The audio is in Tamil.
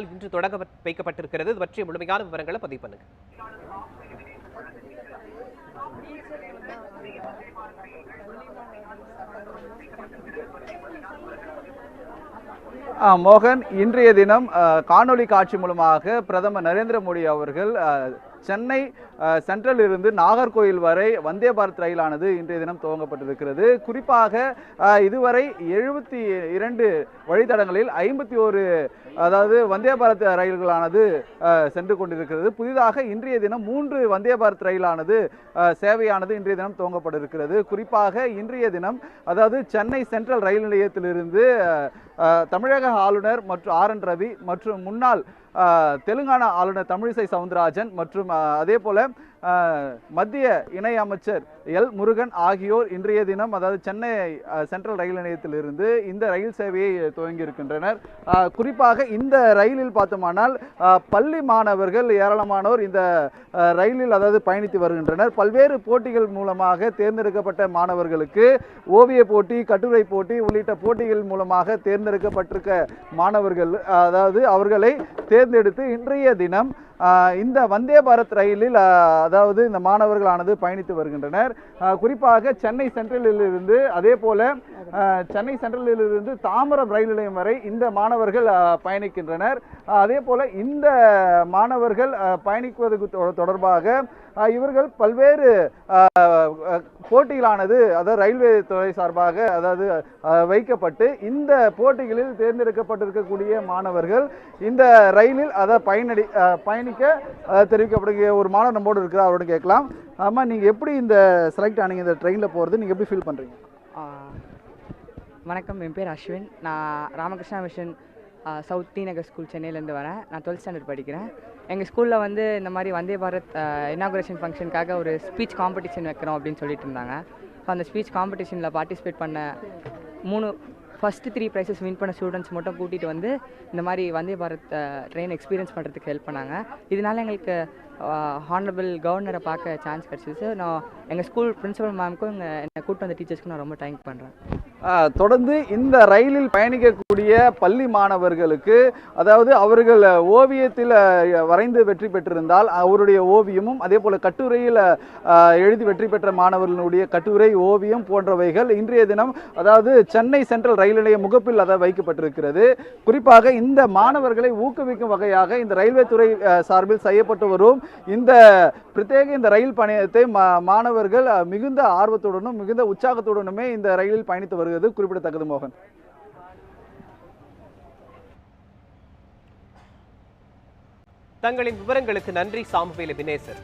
இன்று தொடங்க வைக்கப்பட்டிருக்கிறது. இது பற்றிய முழுமையான விவரங்களை பதிவு பண்ணுங்க. மோகன் இன்றைய தினம் காணொலி காணொளி காட்சி மூலமாக பிரதமர் நரேந்திர மோடி அவர்கள் சென்னை சென்ட்ரல் இருந்து நாகர்கோயில் வரை வந்தே பாரத் ரயிலானது இன்றைய தினம் துவங்கப்பட்டிருக்கிறது. குறிப்பாக இதுவரை எழுபத்தி இரண்டு வழித்தடங்களில் ஐம்பத்தி ஒரு அதாவது வந்தே பாரத் ரயில்களானது சென்று கொண்டிருக்கிறது. புதிதாக இன்றைய தினம் மூன்று வந்தே பாரத் ரயிலானது சேவையானது இன்றைய தினம் துவங்கப்பட்டிருக்கிறது. குறிப்பாக இன்றைய தினம் அதாவது சென்னை சென்ட்ரல் ரயில் நிலையத்திலிருந்து தமிழக ஆளுநர் மற்றும் ஆர். என். ரவி மற்றும் முன்னாள் தெலுங்கானா ஆளுநர் தமிழிசை சவுந்தரராஜன் மற்றும் அதே போல மத்திய இணை அமைச்சர் எல். முருகன் ஆகியோர் இன்றைய தினம் அதாவது சென்னை சென்ட்ரல் ரயில் நிலையத்திலிருந்து இந்த ரயில் சேவையை துவங்கி இருக்கின்றனர். குறிப்பாக இந்த ரயிலில் பார்த்தோமானால் பள்ளி மாணவர்கள் ஏராளமானோர் இந்த ரயிலில் அதாவது பயணித்து வருகின்றனர். பல்வேறு போட்டிகள் மூலமாக தேர்ந்தெடுக்கப்பட்ட மாணவர்களுக்கு ஓவிய போட்டி கட்டுரை போட்டி உள்ளிட்ட போட்டிகள் மூலமாக தேர்ந்தெடுக்கப்பட்டிருக்க மாணவர்கள் அதாவது அவர்களை தேர்ந்தெடுத்து இன்றைய தினம் இந்த வந்தே பாரத் ரயிலில் அதாவது இந்த மாணவர்களானது பயணித்து வருகின்றனர். குறிப்பாக சென்னை சென்ட்ரலில் இருந்து அதே போல சென்னை சென்ட்ரலில் இருந்து தாம்பரம் ரயில் நிலையம் வரை இந்த மாணவர்கள் பயணிக்கின்றனர். அதே போல இந்த மாணவர்கள் பயணிக்குவது தொ- தொடர்பாக இவர்கள் பல்வேறு போட்டிகளானது அதாவது ரயில்வே துறை சார்பாக அதாவது வைக்கப்பட்டு இந்த போட்டிகளில் தேர்ந்தெடுக்கப்பட்டிருக்கக்கூடிய மாணவர்கள் இந்த ரயிலில் அதை பயனடி பயணிக்க தெரிவிக்கப்படுகிற ஒரு மாணவர் நம்மோடு இருக்கிறார் அவரோட கேட்கலாம். ஆமாம் நீங்கள் எப்படி இந்த செலக்ட் ஆனீங்க இந்த ட்ரெயினில் போகிறது நீங்கள் எப்படி ஃபீல் பண்ணுறீங்க வணக்கம் என் பேர் அஸ்வின். நான் Ramakrishna mission south T Nagar school சென்னையிலேருந்து வரேன். நான் டுவெல்த் ஸ்டாண்டர்ட் படிக்கிறேன். எங்கள் ஸ்கூலில் வந்து இந்த மாதிரி வந்தே பாரத் இனாகுரேஷன் ஃபங்க்ஷனுக்காக ஒரு ஸ்பீச் காம்படிஷன் வைக்கிறோம் அப்படின்னு சொல்லிட்டு இருந்தாங்க. ஸோ அந்த ஸ்பீச் காம்படிஷனில் பார்ட்டிசிபேட் பண்ண மூணு ஃபஸ்ட்டு த்ரீ ப்ரைஸஸ் வின் பண்ண ஸ்டூடெண்ட்ஸ் மட்டும் கூட்டிகிட்டு வந்து இந்த மாதிரி வந்தே பாரத் ட்ரெயின் எக்ஸ்பீரியன்ஸ் பண்ணுறதுக்கு ஹெல்ப் பண்ணாங்க. இதனால் எங்களுக்கு ஹானரபிள் கவர்னரை பார்க்க சான்ஸ் கிடச்சிது. நான் எங்கள் ஸ்கூல் பிரின்சிபல் மேம்க்கும் எங்கள் என்னை கூப்பிட்டு வந்த டீச்சர்ஸ்க்கும் நான் ரொம்ப தேங்க் பண்ணுறேன் தொடர்ந்து இந்த ரயிலில் பயணிக்கக்கூடிய பள்ளி மாணவர்களுக்கு அதாவது அவர்கள் ஓவியத்தில் வரைந்து வெற்றி பெற்றிருந்தால் அவருடைய ஓவியமும் அதே போல் கட்டுரையில் எழுதி வெற்றி பெற்ற மாணவர்களுடைய கட்டுரை ஓவியம் போன்றவைகள் இன்றைய தினம் அதாவது சென்னை சென்ட்ரல் ரயில் நிலைய முகப்பில் அதை வைக்கப்பட்டிருக்கிறது. குறிப்பாக இந்த மாணவர்களை ஊக்குவிக்கும் வகையாக இந்த ரயில்வே துறை சார்பில் செய்யப்பட்டு வரும் இந்த பிரத்யேக இந்த ரயில் பயணத்தை மா- மாணவர்கள் மிகுந்த ஆர்வத்துடனும் மிகுந்த உற்சாகத்துடனுமே இந்த ரயிலில் பயணித்து வருகிறது. குறிப்பிடத்தக்கது மோகன். தங்களின் விவரங்களுக்கு நன்றி சாமுவேல வினேசர்.